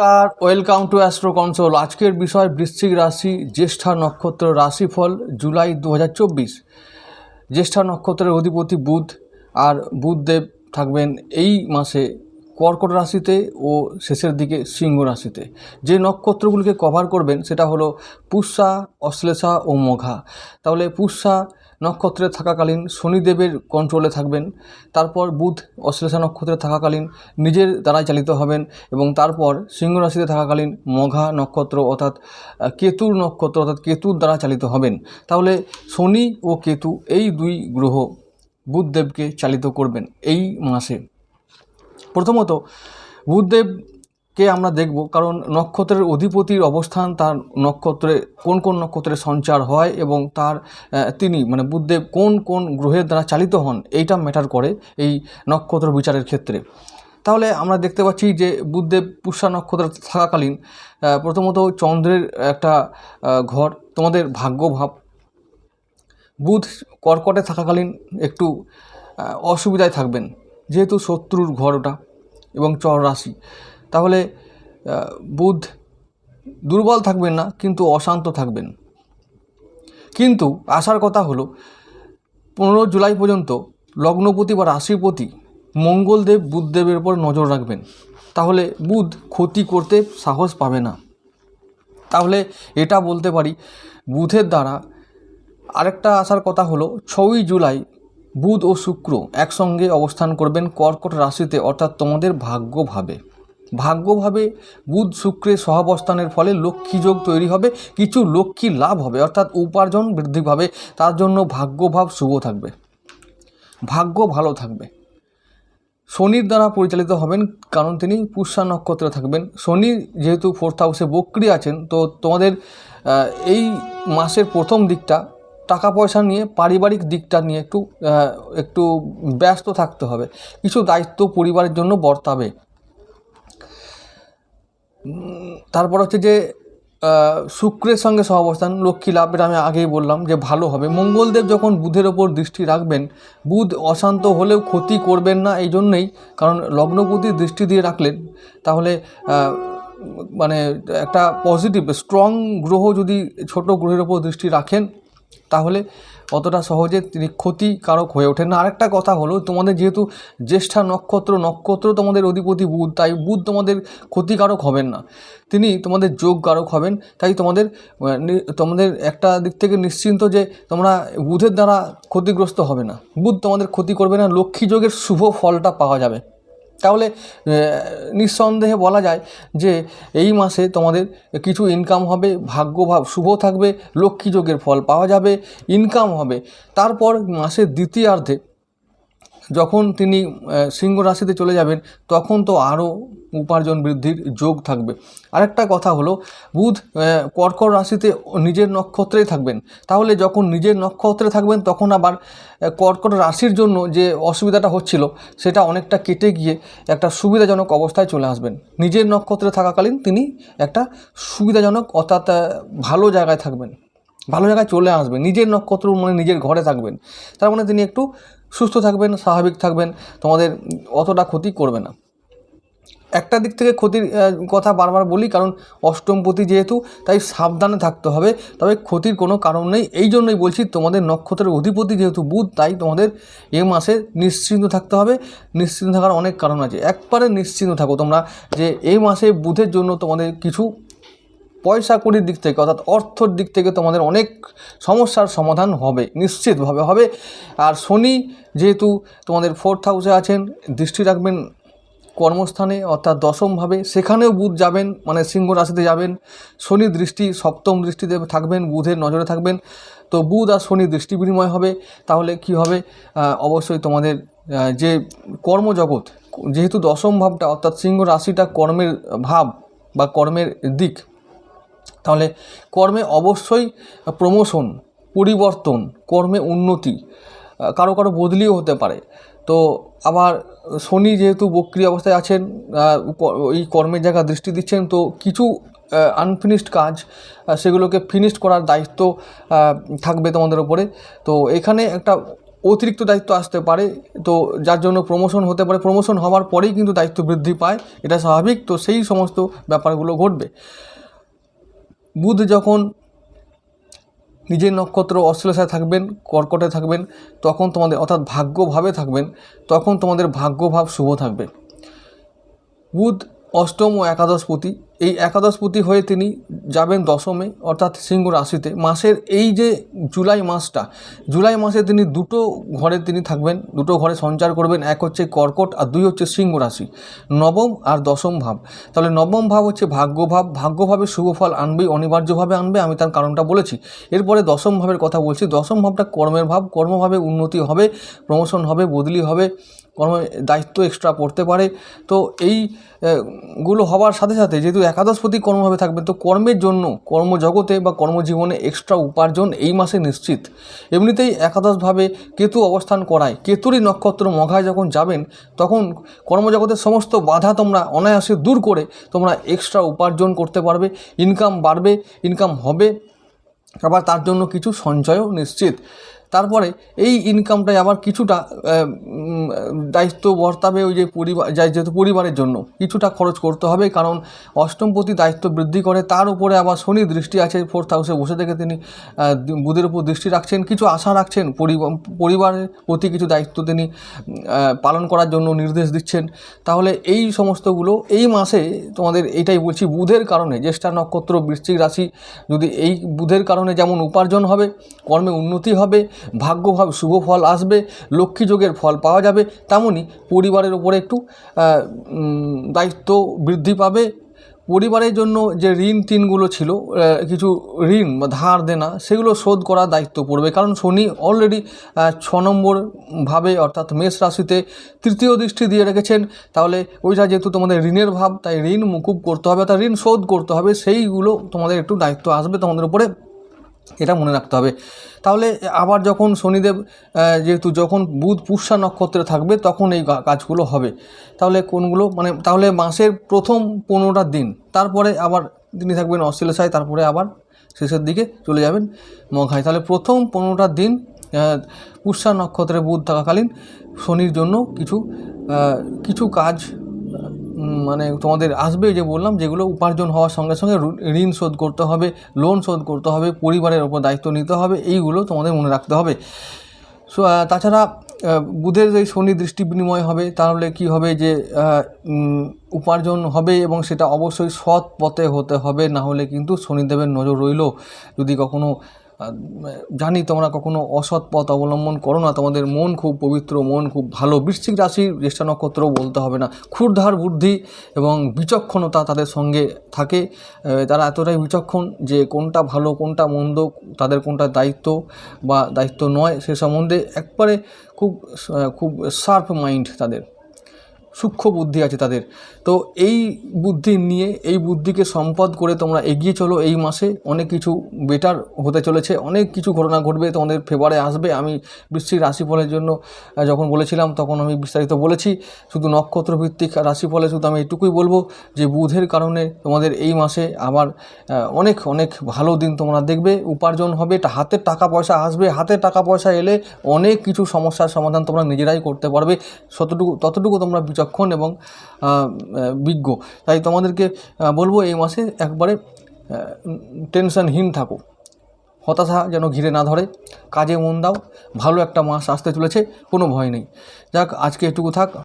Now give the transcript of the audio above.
নমস্কার, welcome to astro console আজকের বিষয় বৃশ্চিক রাশি, জ্যেষ্ঠা নক্ষত্র রাশিফল, জুলাই দু হাজার চব্বিশ। জ্যেষ্ঠা নক্ষত্রের অধিপতি বুধ, আর বুধদেব থাকবেন এই মাসে কর্কট রাশিতে ও শেষের দিকে সিংহ রাশিতে। যে নক্ষত্রগুলিকে কভার করবেন, সেটা হলো পুষ্যা, অশ্লেষা ও মঘা। তাহলে পুষ্যা নক্ষত্রে থাকাকালীন শনিদেবের কন্ট্রোলে থাকবেন, তারপর বুধ অশ্লেষা নক্ষত্রে থাকাকালীন নিজের দ্বারাই চালিত হবেন, এবং তারপর সিংহ রাশিতে থাকাকালীন মঘা নক্ষত্র অর্থাৎ কেতুর নক্ষত্র অর্থাৎ কেতুর দ্বারা চালিত হবেন। তাহলে শনি ও কেতু এই দুই গ্রহ বুধদেবকে চালিত করবেন এই মাসে। প্রথমত, বুধদেবকে আমরা দেখব কারণ নক্ষত্রের অধিপতির অবস্থান তার নক্ষত্রে, কোন কোন নক্ষত্রে সঞ্চার হয় এবং তার তিনি মানে বুধদেব কোন কোন গ্রহের দ্বারা চালিত হন, এইটা ম্যাটার করে এই নক্ষত্র বিচারের ক্ষেত্রে। তাহলে আমরা দেখতে পাচ্ছি যে বুধদেব পুষ্যা নক্ষত্র থাকাকালীন প্রথমত চন্দ্রের একটা ঘর, তোমাদের ভাগ্যভাব বুধ কর্কটে থাকাকালীন একটু অসুবিধায় থাকবেন, যেহেতু শত্রুর ঘর ওটা। এবং চর রাশি। তাহলে বুধ দুর্বল থাকবেন না, কিন্তু অশান্ত থাকবেন। কিন্তু আসার কথা হলো, পনেরো জুলাই পর্যন্ত লগ্নপতি বা রাশিপতি মঙ্গলদেব বুধদেবের উপর নজর রাখবেন। তাহলে বুধ ক্ষতি করতে সাহস পাবে না। তাহলে এটা বলতে পারি, বুধের দ্বারা আরেকটা আসার কথা হলো, ছয়ই জুলাই বুধ ও শুক্র একসঙ্গে অবস্থান করবেন কর্কট রাশিতে, অর্থাৎ তোমাদের ভাগ্যভাবে ভাগ্যভাবে বুধ শুক্রের সহাবস্থানের ফলে লক্ষ্মী যোগ তৈরি হবে, কিছু লক্ষ্মী লাভ হবে, অর্থাৎ উপার্জন বৃদ্ধি পাবে, তার জন্য ভাগ্যভাব শুভ থাকবে। ভাগ্য ভালো থাকবে। শনির দ্বারা পরিচালিত হবেন, কারণ তিনি পুষ্যা নক্ষত্রে থাকবেন। শনি যেহেতু ফোর্থ হাউসে বক্রি আছেন, তো তোমাদের এই মাসের প্রথম দিকটা টাকা পয়সা নিয়ে পারিবারিক দিকটা নিয়ে একটু একটু ব্যস্ত থাকতে হবে। কিছু দায়িত্ব পরিবারের জন্য বর্তাবে। তারপর হচ্ছে যে শুক্রের সঙ্গে সহাবস্থান, লক্ষ্মী লাভ, এটা আমি আগেই বললাম যে ভালো হবে। মঙ্গলদেব যখন বুধের ওপর দৃষ্টি রাখবেন, বুধ অশান্ত হলেও ক্ষতি করবেন না এই জন্যেই, কারণ লগ্নপতি দৃষ্টি দিয়ে রাখলেন, তাহলে মানে একটা পজিটিভ স্ট্রং গ্রহ যদি ছোট গ্রহের ওপর দৃষ্টি রাখেন তাহলে অতটা সহজে তিনি ক্ষতিকারক হয়ে ওঠেন না। আরেকটা কথা হলো, তোমাদের যেহেতু জ্যেষ্ঠা নক্ষত্র নক্ষত্র তোমাদের অধিপতি বুধ, তাই বুধ তোমাদের ক্ষতিকারক হবেন না। তিনি তোমাদের যোগকারক হবেন, তাই তোমাদের তোমাদের একটা দিক থেকে নিশ্চিন্ত যে তোমরা বুধের দ্বারা ক্ষতিগ্রস্ত হবে না। বুধ তোমাদের ক্ষতি করবে না, লক্ষ্মী যোগের শুভ ফলটা পাওয়া যাবে। তাহলে নিঃসন্দেহে বলা যায় যে এই মাসে তোমাদের কিছু ইনকাম হবে ভাগ্যভাব শুভ থাকবে, লক্ষ্মী যোগের ফল পাওয়া যাবে ইনকাম হবে। তারপর মাসের দ্বিতীয়ার্ধে যখন তিনি সিংহ রাশিতে চলে যাবেন, তখন তো আরও উপার্জন বৃদ্ধির যোগ থাকবে। আরেকটা কথা হলো বুধ আহ, কর্কট রাশিতে নিজের নক্ষত্রেই থাকবেন। তাহলে যখন নিজের নক্ষত্রে থাকবেন তখন আবার কর্কট রাশির জন্য যে অসুবিধাটা হচ্ছিল সেটা অনেকটা কেটে গিয়ে একটা সুবিধাজনক অবস্থায় চলে আসবেন। নিজের নক্ষত্রে থাকাকালীন তিনি একটা সুবিধাজনক অর্থাৎ ভালো জায়গায় থাকবেন। ভালো জায়গায় চলে আসবেন। নিজের নক্ষত্র মানে নিজের ঘরে থাকবেন। তার মানে তিনি একটু সুস্থ থাকবেন স্বাভাবিক থাকবেন তোমাদের অতটা ক্ষতি করবে না। একটা দিক থেকে ক্ষতির কথা বারবার বলি, কারণ অষ্টমপতি যেহেতু, তাই সাবধানে থাকতে হবে। তবে ক্ষতির কোনো কারণ নেই। এই জন্যই বলছি, তোমাদের নক্ষত্রের অধিপতি যেহেতু বুধ, তাই তোমাদের এ মাসে নিশ্চিন্ত থাকতে হবে। নিশ্চিন্ত থাকার অনেক কারণ আছে। একবারে নিশ্চিন্ত থাকো তোমরা যে এই মাসে বুধের জন্য তোমাদের কিছু পয়সা কড়ির দিক থেকে, অর্থাৎ অর্থর দিক থেকে তোমাদের অনেক সমস্যার সমাধান হবে। নিশ্চিতভাবে হবে। আর শনি যেহেতু তোমাদের ফোর্থ হাউসে আছেন, দৃষ্টি রাখবেন কর্মস্থানে অর্থাৎ দশমভাবে সেখানেও বুধ যাবেন মানে সিংহ রাশিতে যাবেন, শনি দৃষ্টি, সপ্তম দৃষ্টিতে থাকবেন, বুধের নজরে থাকবেন। তো বুধ আর শনি দৃষ্টি বিনিময় হবে, তাহলে কি হবে? অবশ্যই তোমাদের যে কর্মজগৎ, যেহেতু দশম ভাবটা অর্থাৎ সিংহ রাশিটা কর্মের ভাব বা কর্মের দিক, তাহলে কর্মে অবশ্যই প্রমোশন, পরিবর্তন, কর্মে উন্নতি কারও কারও বদলিও হতে পারে। তো আবার শনি যেহেতু বক্রি অবস্থায় আছেন এই কর্মের জায়গা দৃষ্টি দিচ্ছেন, তো কিছু আনফিনিশড কাজ সেগুলোকে ফিনিশড করার দায়িত্ব থাকবে তোমাদের উপরে। তো এখানে একটা অতিরিক্ত দায়িত্ব আসতে পারে, তো যার জন্য প্রমোশন হতে পারে। প্রমোশন হওয়ার পরেই কিন্তু দায়িত্ব বৃদ্ধি পায়, এটা স্বাভাবিক, তো সেই সমস্ত ব্যাপারগুলো ঘটবে। বুধ যখন নিজের নক্ষত্র অশ্লেষায় থাকবেন, কর্কটে থাকবেন, তখন তোমাদের, অর্থাৎ ভাগ্যভাবে থাকবেন, তখন তোমাদের ভাগ্যভাব শুভ থাকবে। বুধ অষ্টম ও একাদশপতি এই একাদশপতি হয়ে তিনি যাবেন দশমে, অর্থাৎ সিংহ রাশিতে। মাসের এই যে জুলাই মাসটা, জুলাই মাসে তিনি দুটো ঘরে তিনি থাকবেন, দুটো ঘরে সঞ্চার করবেন। এক হচ্ছে কর্কট আর দুই হচ্ছে সিংহ রাশি। নবম আর দশম ভাব। তাহলে নবম ভাব হচ্ছে ভাগ্যভাব ভাগ্যভাবে শুভ ফল আনবেই অনিবার্যভাবে আনবে, আমি তার কারণটা বলেছি। এরপরে দশম ভাবের কথা বলছি। দশম ভাবটা কর্মের ভাব। কর্মভাবে উন্নতি হবে প্রমোশন হবে, বদলি হবে, কর্ম দায়িত্ব এক্সট্রা পড়তে পারে। তো এই গুলো হওয়ার সাথে সাথে যেহেতু একাদশপতি কর্মভাবে থাকবেন। তো কর্মের জন্য, কর্মজগতে বা কর্মজীবনে এক্সট্রা উপার্জন এই মাসে নিশ্চিত। এমনিতেই একাদশভাবে কেতু অবস্থান করায়। কেতুরই নক্ষত্র মঘায় যখন যাবেন, তখন কর্মজগতের সমস্ত বাধা তোমরা অনায়াসে দূর করে তোমরা এক্সট্রা উপার্জন করতে পারবে। ইনকাম বাড়বে ইনকাম হবে। আবার তার জন্য কিছু সঞ্চয়ও নিশ্চিত। তারপরে এই ইনকামটাই আবার কিছুটা দায়িত্ব বর্তাবে ওই যে পরিবার যেহেতু পরিবারের জন্য। কিছুটা খরচ করতে হবে কারণ অষ্টমপতি দায়িত্ব বৃদ্ধি করে, তার উপরে আবার শনি দৃষ্টি আছে ফোর্থ হাউসে বসে থেকে তিনি বুধের উপর দৃষ্টি রাখছেন। কিছু আশা রাখছেন পরিবারের প্রতি কিছু দায়িত্ব তিনি পালন করার জন্য নির্দেশ দিচ্ছেন। তাহলে এই সমস্তগুলো এই মাসে তোমাদের এটাই বলছি, বুধের কারণে জ্যেষ্ঠা নক্ষত্র বৃশ্চিক রাশি যদি এই বুধের কারণে যেমন উপার্জন হবে, কর্মে উন্নতি হবে ভাগ্যভাব শুভ ফল আসবে, লক্ষ্মী যোগের ফল পাওয়া যাবে তেমনই পরিবারের উপরে একটু দায়িত্ব বৃদ্ধি পাবে। পরিবারের জন্য যে ঋণ তিনগুলো ছিল কিছু ঋণ বা ধার দেনা, সেগুলো শোধ করার দায়িত্ব পড়বে। কারণ শনি অলরেডি ছ নম্বর ভাবে অর্থাৎ মেষ রাশিতে তৃতীয় দৃষ্টি দিয়ে রেখেছেন। তাহলে ওইটা যেহেতু তোমাদের ঋণের ভাব, তাই ঋণ মুকুব করতে হবে, অর্থাৎ ঋণ শোধ করতে হবে, সেইগুলো তোমাদের একটু দায়িত্ব আসবে তোমাদের উপরে। এটা মনে রাখতে হবে। তাহলে আবার যখন শনিদেব যেহেতু যখন বুধ পুষ্যা নক্ষত্রে থাকবে, তখন এই কাজগুলো হবে। তাহলে কোনগুলো মানে তাহলে মাসের প্রথম পনেরোটা দিন, তারপরে আবার তিনি থাকবেন অশ্লেষায় তারপরে আবার শেষের দিকে চলে যাবেন মঘায়। তাহলে প্রথম পনেরোটা দিন পুষ্যা নক্ষত্রে বুধ থাকাকালীন শনির জন্য কিছু কিছু কাজ মানে তোমাদের আসবে যে বললাম, যেগুলো উপার্জন হওয়ার সঙ্গে সঙ্গে ঋণ শোধ করতে হবে লোন শোধ করতে হবে, পরিবারের ওপর দায়িত্ব নিতে হবে, এইগুলো তোমাদের মনে রাখতে হবে। সো তাছাড়া বুধের যে শনি দৃষ্টি বিনিময় হবে, তাহলে কি হবে যে উপার্জন হবে এবং সেটা অবশ্যই সৎ পথে হতে হবে, না হলে কিন্তু শনিদেবের নজর রইল। যদি কখনো জানি তোমরা কখনো অসৎ পথ অবলম্বন করো না। তোমাদের মন খুব পবিত্র, মন খুব ভালো। বৃশ্চিক রাশির জ্যেষ্ঠা নক্ষত্র বলতে হবে না। ক্ষুরধার, বুদ্ধি এবং বিচক্ষণতা তাদের সঙ্গে থাকে। তারা এতটাই বিচক্ষণ যে কোনটা ভালো, কোনটা মন্দ, তাদের কোনটা দায়িত্ব বা দায়িত্ব নয় সে সম্বন্ধে একবারে খুব খুব শার্প মাইন্ড তাদের। সূক্ষ্ম বুদ্ধি আছে তাদের। তো এই বুদ্ধি নিয়ে, এই বুদ্ধিকে সম্পদ করে তোমরা এগিয়ে চলো এই মাসে। অনেক কিছু বেটার হতে চলেছে, অনেক কিছু ঘটনা ঘটবে, তোমাদের ফেভারে আসবে। আমি বৃষ্টির রাশিফলের জন্য যখন বলেছিলাম, তখন আমি বিস্তারিত বলেছি। শুধু নক্ষত্রভিত্তিক রাশিফলে শুধু আমি এটুকুই বলব যে, বুধের কারণে তোমাদের এই মাসে আবার অনেক অনেক ভালো দিন তোমরা দেখবে, উপার্জন হবে। হাতের টাকা পয়সা আসবে। হাতের টাকা পয়সা এলে অনেক কিছু সমস্যার সমাধান তোমরা নিজেরাই করতে পারবে। ততটুকু ততটুকু তোমরা বিচক্ষণ এবং আহ, আহ, বিজ্ঞ। তাই তোমাদেরকে বলব এই মাসে একবারে টেনশনহীন থাকো। হতাশা যেন ঘিরে না ধরে। কাজে মন দাও। ভালো একটা মাস আসতে চলেছে কোনো ভয় নেই। যাক আজকে এটুকু থাক।